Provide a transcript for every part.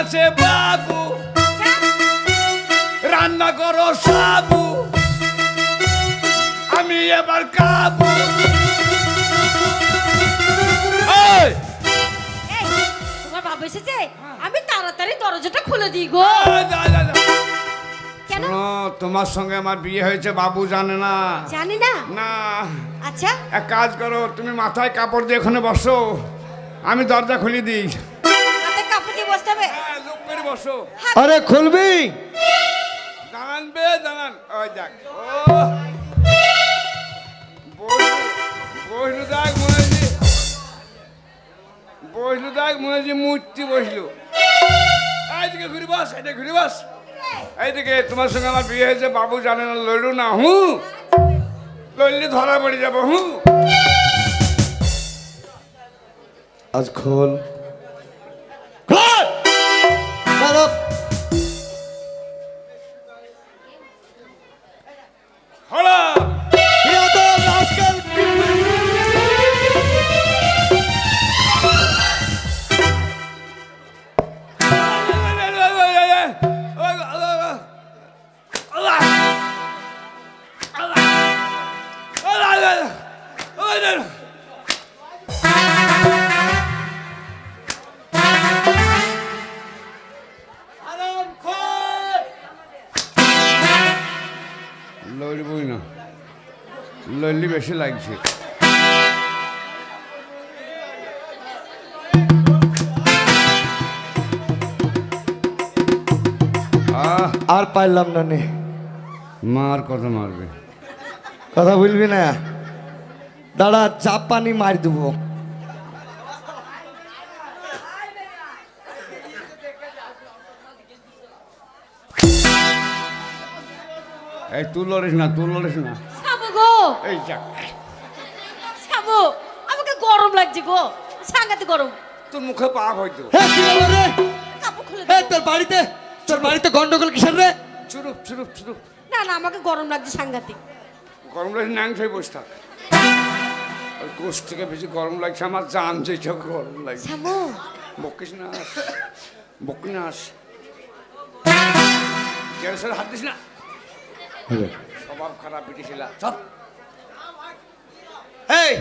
আছে বাবু। রান্না করো সাবু। আমি এবার কাবু এই, এই, তোমার বাবা এসেছে? আমি তাড়াতাড়ি দরজাটা খুলে দিই গো। কেন? তোমার সঙ্গে আমার বিয়ে হয়েছে বাবু জানে না। জানি না? না। আচ্ছা। এক কাজ করো তুমি মাথায় কাপড় দিয়ে এখানে বসো। আমি দরজা খুলে দিই। বসতে হবে হ্যাঁ, লোক করে বসো। আরে খুলবি? দাঁড়ান বে দাঁড়ান। ওই দেখ। ও। বসলু দেখ হচ্ছে বসলু দেখ মূর্তি বসলু এইদিকে ঘুরি বাস এইদিকে ঘুরি বাস। এইদিকে তোমার সঙ্গে আমার বিয়ে হয়েছে বাবু জানে না লড়ু না হুঁ। লড়লে ধরা পড়ে যাব হু। আজ খোল! লড়বই না লড়লি বেশি লাগছে। আর পাইলাম না নে। মার কথা মারবে। কথা বলবি না। দাঁড়া চাপ পানি মার দেবো। এই তুই লড়িস না তুই লড়িস না। সাবু গো। এই যাক। সাবু আমাকে গরম লাগছে গো সাংঘাতে গরম। তোর মুখে পাপ হয়তো। হ্যাঁ কি ব্যাপার রে? কাপড় খুলে দাও। তোর বাড়িতে তোর বাড়িতে গন্ডগোল কিসের রে? চুরুপ চুরুপ চুরুপ। না না আমাকে গরম লাগছে সাংঘাতিক। গরম লাগছে ন্যাং খেয়ে বসে থাক। ওই কোষ থেকে বেশি গরম লাগছে আমার জান যেটা গরম লাগছে। সাবু বকিস না বকি না। গ্যাসের হাত দিস না? স্বভাব খারাপ সব এই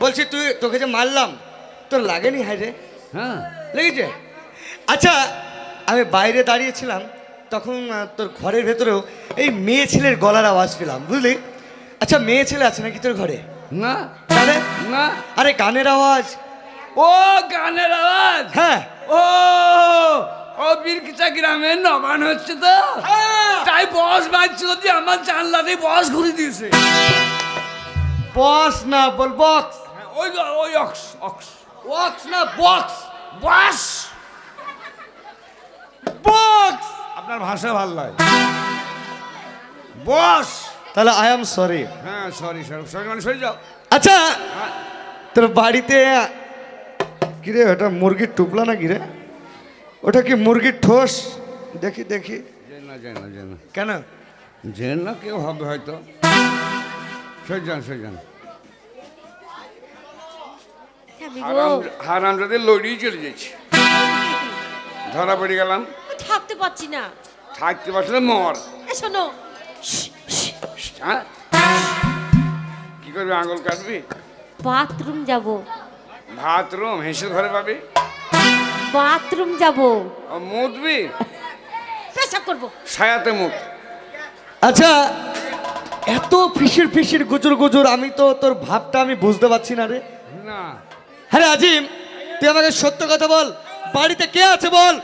বলছি তুই তোকে যে মারলাম তোর লাগেনি হাই রে? হ্যাঁ। লেগেছে? আচ্ছা আমি বাইরে দাঁড়িয়েছিলাম তখন তোর ঘরের ভেতরেও এই মেয়ে ছেলের গলার আওয়াজ পেলাম বুঝলি? আচ্ছা মেয়ে ছেলে আছে নাকি তোর ঘরে? না। তাহলে না। আরে গানের আওয়াজ। ও গানের আওয়াজ? হ্যাঁ। ও ও বীরকিচা গ্রামে নবান হচ্ছে তো। তাই বস বাজছিল দিয়ে আমার জানলা দিয়ে বস ঘুরে দিয়েছে। বক্স না বল বক্স হ্যাঁ, ওই ওই অক্স অক্স। বক্স না বক্স বাস! বক্স আপনার ভাষা ভালো লাগে। বস। তাহলে আই এম সরি হ্যাঁ সরি সরি সরি মানে সরে যাও। আচ্ছা হ্যাঁ, তোর বাড়িতে কিরে ওটা মুরগির টুপলা না কিরে ওটা কি মুরগির ঠোস? দেখি দেখি। যে না যে না যে না কেন যে না কেউ হবে হয়তো হারাম হারাম লড়িয়ে চলে যাচ্ছে। ধরা পড়ে গেলাম। থাকতে পারছি না। থাকতে পারছিলে মর। এ শোনো। হ্যাঁ? কি করবি আঙুল কাটবি? বাথরুম যাব। হেসে ঘরে পাবি? বাথরুম যাব। ও মুতবি পেশাব করব। ছায়াতে মুত আচ্ছা এত ফিসির ফিসির গুজুর গুজুর আমি তো তোর ভাবটা আমি বুঝতে পারছি না রে। না। হ্যাঁ আজিম তুই আমাকে সত্য কথা বল। বাড়িতে কে আছে বল?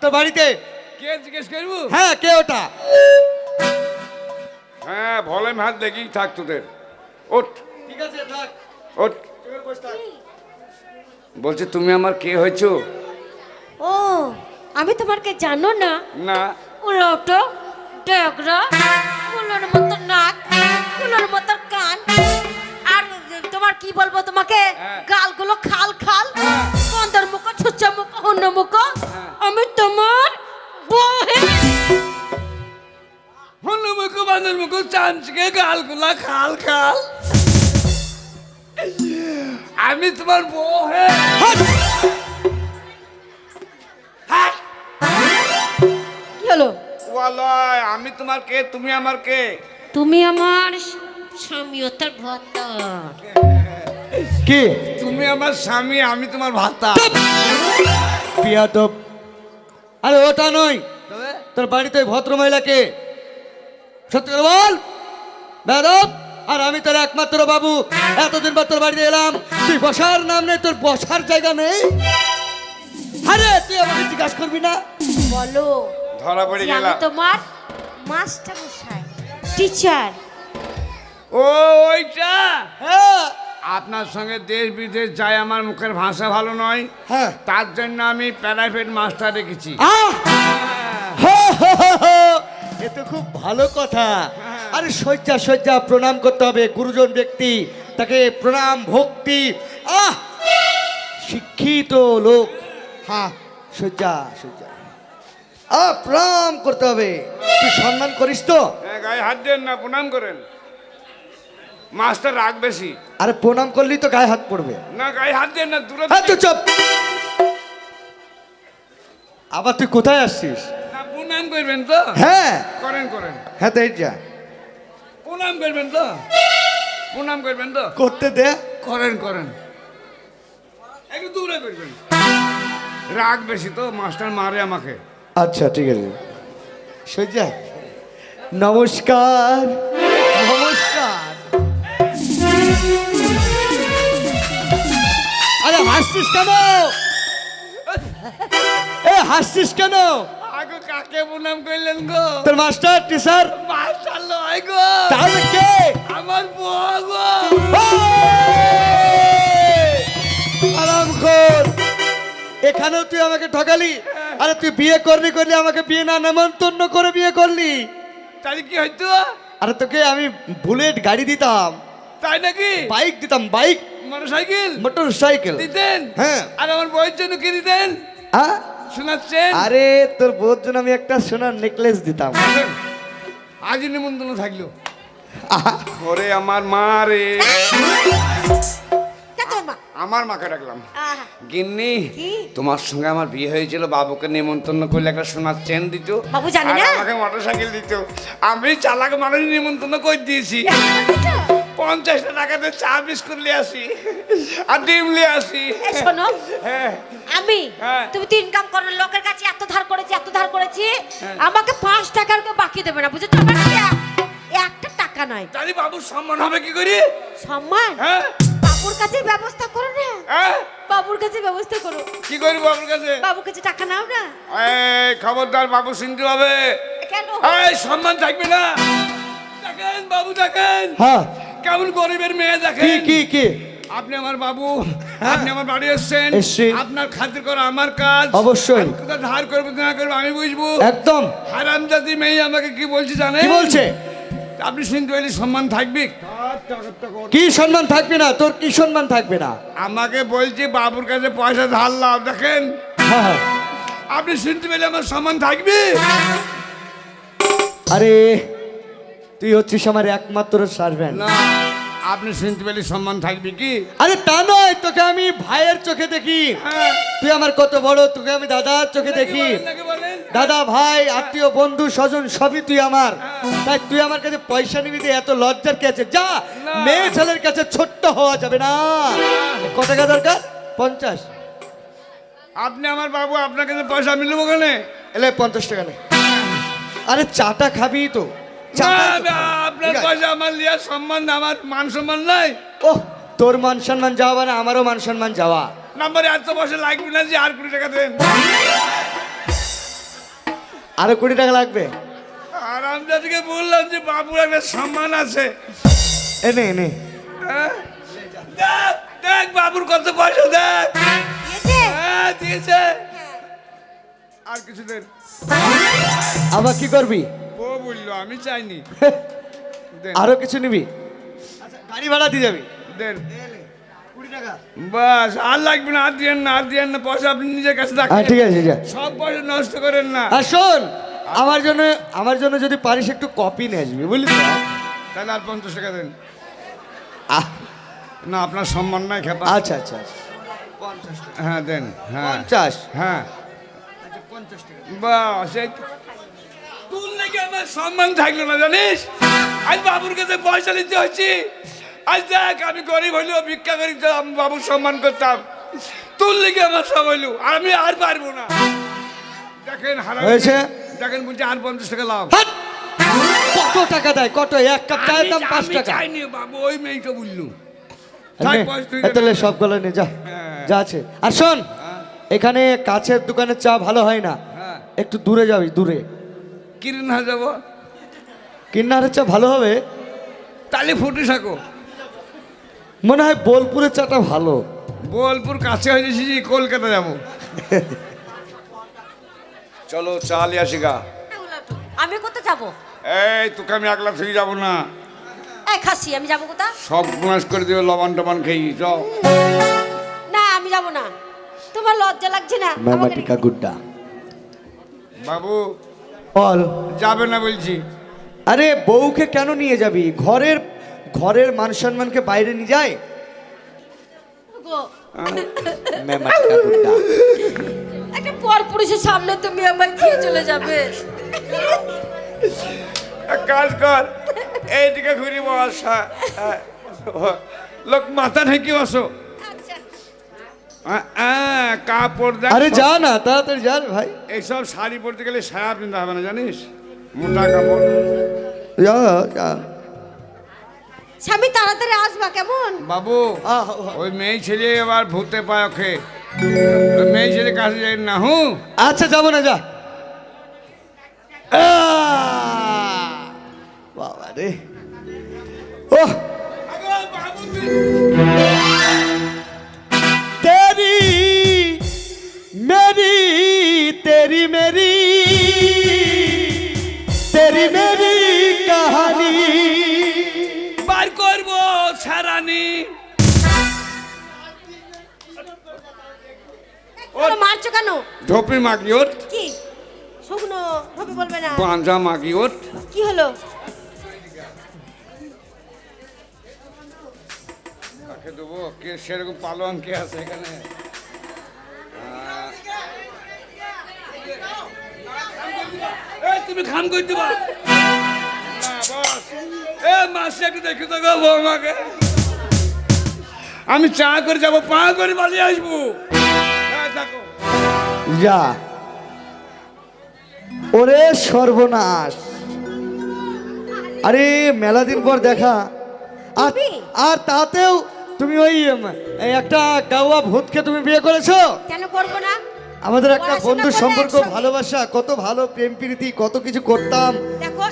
তোর বাড়িতে? কে জিজ্ঞেস করব? হ্যাঁ কে ওটা? হ্যাঁ ভলেম হাত দেখি থাক তোদের। ওঠ। ঠিক আছে থাক। ওঠ। বলছি তুমি আমার কে হয়েছো? ও আমি তোমাকে জানো না? না। উলোটো ডেগরা কুলোর মতো নাক কুলোর মতো কান। আর তোমার কি বলব তোমাকে? হ্যাঁ। গালগুলো খাল খাল হ্যাঁ। কন্দর মুখ ছুচ্চা মুখ অন্য মুখ। হ্যাঁ। আমি তোমার বহে। হনু মুখ বান্ধব মুখ চামচকে গালগুলা খাল খাল। আমি তোমার বউ হে আমি তোমার কে? তুমি আমার কে? তুমি আমার স্বামী ও তার ভর্তা। কি? তুমি আমার স্বামী আমি তোমার ভাতা বিয়াদব। আরে ওটা নয়। তোর বাড়িতে ভদ্র মহিলাকে সত্যি করে বল। বেদব আর আমি তোর একমাত্র বাবু। এতদিন পর তোর বাড়িতে এলাম। তুই বসার নাম নেই তোর বসার জায়গা নেই। আরে তুই আমাকে জিজ্ঞাসা করবি না? বলো। ধরা পড়ে গেলাম তোমার মাস্টার মশাই টিচার ও ওইটা? হ্যাঁ আপনার সঙ্গে দেশ বিদেশ যায় আমার মুখের ভাষা ভালো নয়। হ্যাঁ। তার জন্য আমি প্রাইভেট মাস্টার রেখেছি। আহ! হো, হো, হো, হো। এ তো খুব ভালো কথা। আরে শয্যা শয্যা প্রণাম করতে হবে গুরুজন ব্যক্তি। তাকে প্রণাম ভক্তি। আহ! শিক্ষিত লোক। হ্যাঁ শয্যা শয্যা। আহ প্রণাম করতে হবে। তুই সম্মান করিস তো? হ্যাঁ, গায়ে হাত দেন না প্রণাম করেন। মাস্টার রাগ বেশি। আরে প্রণাম করলেই তো গায়ে হাত পড়বে। না গায়ে হাত দেন না দূরে হ্যাঁ তুই চপ। আবার তুই কোথায় আসছিস? না প্রণাম করবেন তো? হ্যাঁ। করেন করেন। হ্যাঁ তাই যা। প্রণাম করবেন তো? প্রণাম করবেন তো? করতে দে। করেন করেন। একটু দূরে করবেন। রাগ বেশি তো মাস্টার মারে আমাকে। আচ্ছা ঠিক আছে। সজ্জা নমস্কার। নমস্কার। আরে হাসছিস কেন? এ হাসছিস কেন? আগে কাকে প্রণাম করলেন গো? তোর মাস্টার টিচার? মাস্টার লয় গো। তাহলে কে? আমার বউ গো। আরাম কর। এখানেও তুই আমাকে ঠকালি? আরে তুই বিয়ে করলি করলি আমাকে বিয়ে না নেমন্তন্ন করে বিয়ে করলি। তাহলে কি হইতো? আরে তোকে আমি বুলেট গাড়ি দিতাম। তাই নাকি? বাইক দিতাম bike. Motorcycle motorcycle দিতেন? হ্যাঁ। আর আমার বউয়ের জন্য কি দিতেন? হ্যাঁ? শোনাচ্ছেন? আরে তোর বউর জন্য আমি একটা সোনার নেকলেস দিতাম। আজই নিমন্ত্রণ থাকল। ওরে আমার মা রে। মা? আমার মাকে আহা, গিন্নি তোমার সঙ্গে আমার বিয়ে হয়েছিল বাবুকে নিমন্ত্রণ করলে একটা সোনার চেন দিত। বাবু জানে না? আমাকে মোটর সাইকেল দিত। আমি চালাক মানুষ নিমন্ত্রণ করে দিয়েছি। পঞ্চাশটা টাকাতে চা বিস্কুট নিয়ে আসি আর ডিম নিয়ে আসি। শোনো হ্যাঁ। আমি হ্যাঁ। তুমি তো ইনকাম করো লোকের কাছে এত ধার করেছি এত ধার করেছি আমাকে পাঁচ টাকার কেউ বাকি দেবে না বুঝেছ? একটা টাকা নয়। তাহলে বাবুর সম্মান হবে কি করি? সম্মান? হ্যাঁ। বাবুর কাছে ব্যবস্থা করো না। হ্যাঁ? বাবুর কাছে ব্যবস্থা করো। কি করি বাবুর কাছে? বাবুর কাছে টাকা নাও না। এই খবরদার বাবু শুনতে হবে কেন? এই সম্মান থাকবে না। দেখেন বাবু দেখেন। হ্যাঁ। কেমন গরিবের মেয়ে দেখেন। কি কি কি? আপনি আমার বাবু আপনি আমার বাড়ি এসেছেন। এসছি। আপনার খাতির করা আমার কাজ। অবশ্যই। ধার করব না করব আমি বুঝব। একদম। হারাম জাতি মেয়ে আমাকে কি বলছে জানেন? কি বলছে? আপনি শুনতে পেলে সম্মান থাকবে? কি সম্মান থাকবে না? তোর কি সম্মান থাকবে না? আমাকে বলছে বাবুর কাছে পয়সা ধার লাভ দেখেন। হ্যাঁ, হ্যাঁ। আপনি শুনতে পেলে আমার সম্মান থাকবে? আরে তুই হচ্ছিস আমার একমাত্র সার্ভেন্ট না আপনি শুনতে পেলে সম্মান থাকবে কি? আরে তা নয় তোকে আমি ভাইয়ের চোখে দেখি। হ্যাঁ। তুই আমার কত বড় তোকে আমি দাদার চোখে দেখি? দাদা ভাই আত্মীয় বন্ধু স্বজন সবই তুই আমার। তাই তুই আমার কাছে পয়সা নিবি এত লজ্জার কে আছে? যা মেয়ে ছেলের কাছে ছোট্ট হওয়া যাবে না। কত টাকা দরকার? পঞ্চাশ। আপনি আমার বাবু আপনার কাছে পয়সা মিলব ওখানে এলে পঞ্চাশ টাকা নে। আরে চাটা খাবি তো। না। আপনার পয়সা আমার লিয়ার সম্মান আমার মান সম্মান নাই। ওহ তোর মান সম্মান যাওয়া মানে আমারও মান সম্মান যাওয়া। নাম্বারে এত পয়সা লাগবে না যে আর কুড়ি টাকা দেন। আরও কুড়ি টাকা লাগবে। আর আমি বললাম যে বাবুর একটা সম্মান আছে। এনে এনে হ্যাঁ? দেখ দেখ বাবুর কত পয়সা দেখ। দিয়েছে? হ্যাঁ দিয়েছে। আর কিছু দেন। আবার কি করবি? ও বলল আমি চাইনি। দেন। আরও কিছু নিবি? আচ্ছা গাড়ি ভাড়া দিয়ে যাবি? দেন। বাস আর লাগবে না আর দিয়েন না আর দিয়েন না পয়সা আপনি নিজের কাছে হ্যাঁ রাখেন ঠিক আছে। যা সব পয়সা নষ্ট করেন না। আর শোন আমার জন্য আমার জন্য যদি পারিস একটু কপি নিয়ে আসবি বুঝলি তাহলে আর পঞ্চাশ টাকা দেন। আহ, না আপনার সম্মান নাই খেপা আচ্ছা আচ্ছা আচ্ছা। হ্যাঁ দেন হ্যাঁ। পঞ্চাশ? হ্যাঁ। পঞ্চাশ টাকা। বাস আমার সম্মান থাকল না জানিস? আজ বাবুর কাছে পয়সা নিতে হচ্ছে আজ দেখ আমি গরিব হইলেও ভিক্ষা করি বাবুর সম্মান করতাম। তোর লেগে আমার সব হইল আমি আর পারব না। দেখেন হয়েছে? দেখেন বলছে আর পঞ্চাশ টাকা লাভ! কত টাকা দেয়? কত? এক কাপ চায়ের দাম পাঁচ টাকা। চাইনি বাবু ওই মেয়েটা বললু। থাক, নে, বস তুই এতলে সবগুলো নে যা। হ্যাঁ। যা আছে। আর শোন এখানে কাছের দোকানের চা ভালো হয় না। হ্যাঁ। একটু দূরে যাবি দূরে। কিনে না যাব? কিন্নারের চা ভালো হবে? তাহলে ফুটে থাকো। মনে হয় বোলপুরের চাটা ভালো। বোলপুর কাছে হয়ে যাচ্ছি কলকাতা যাব। চলো চালে আসি গা। আমি কোথায় যাব? এই তোকে আমি একলা থেকে যাব না। এই খাসি আমি যাব কোথায় সব নাশ করে দেবে লবণ টবণ খেয়ে চল। না আমি যাব না। তোমার লজ্জা লাগছে না? ম্যামাটিকা গুড্ডা। বাবু বল। যাবে না বলছি। আরে বউকে কেন নিয়ে যাবি? ঘরের ঘরের মান সম্মানকে বাইরে নিয়ে যায়? গুড্ডা একটা পর পুরুষের সামনে তুমি আমায় খেয়ে চলে যাবে। কাজ কর এইদিকে ঘুরি বস হ্যাঁ। লোক মাথা ঢেকে বসো। আচ্ছা। কাপড় আরে যা না তাড়াতাড়ি যা ভাই। এইসব শাড়ি পরতে গেলে সায়া পিনতে হবে না জানিস? মোটা কাপড়। যা যা। স্বামী তাড়াতাড়ি আসবা কেমন? বাবু ওই মেয়ে ছেলে এবার ভূতে পায় ওকে। মেয়ে ছেলে কাছে যাই না হু আচ্ছা যাব না যা। বাবা রে। ও তেরি মেরি তেরি মেরি। করব সারানি ওরা মারছো কেন? ঢোপি মাগি ওর কি? শুকনো ভাবে বলবে না। পাঁজা মাগি ওর কি হলো? কাকে দেবো। কে সেরকম পালোয়ান কে আছে এখানে? তুমি খাম করে দিবা। এ মাসি একটু দেখে তো গো বৌমাকে আমি চা করে যাব পা করে বাড়ি আসব। যা। ওরে সর্বনাশ। আরে মেলা দিন পর দেখা। আর তাতেও তুমি ওই একটা গাওয়া ভূতকে তুমি বিয়ে করেছ? কেন করব না? আমাদের একটা বন্ধু সম্পর্ক ভালোবাসা কত ভালো প্রেম প্রীতি কত কিছু করতাম। দেখো।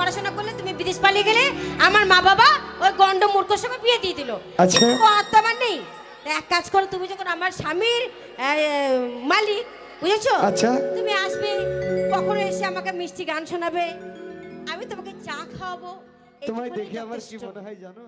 পড়াশোনা করলে বিদেশ পালিয়ে গেলে আমার মা বাবা ওই গন্ড মূর্খর সঙ্গে বিয়ে দিয়ে দিল। আচ্ছা। আমার নেই। এক কাজ করো তুমি যখন আমার স্বামীর মালিক বুঝেছ? আচ্ছা। তুমি আসবে কখনো এসে আমাকে মিষ্টি গান শোনাবে। আমি তোমাকে চা খাওয়াবো। তোমায় দেখে আমার কি মনে হয় জানো?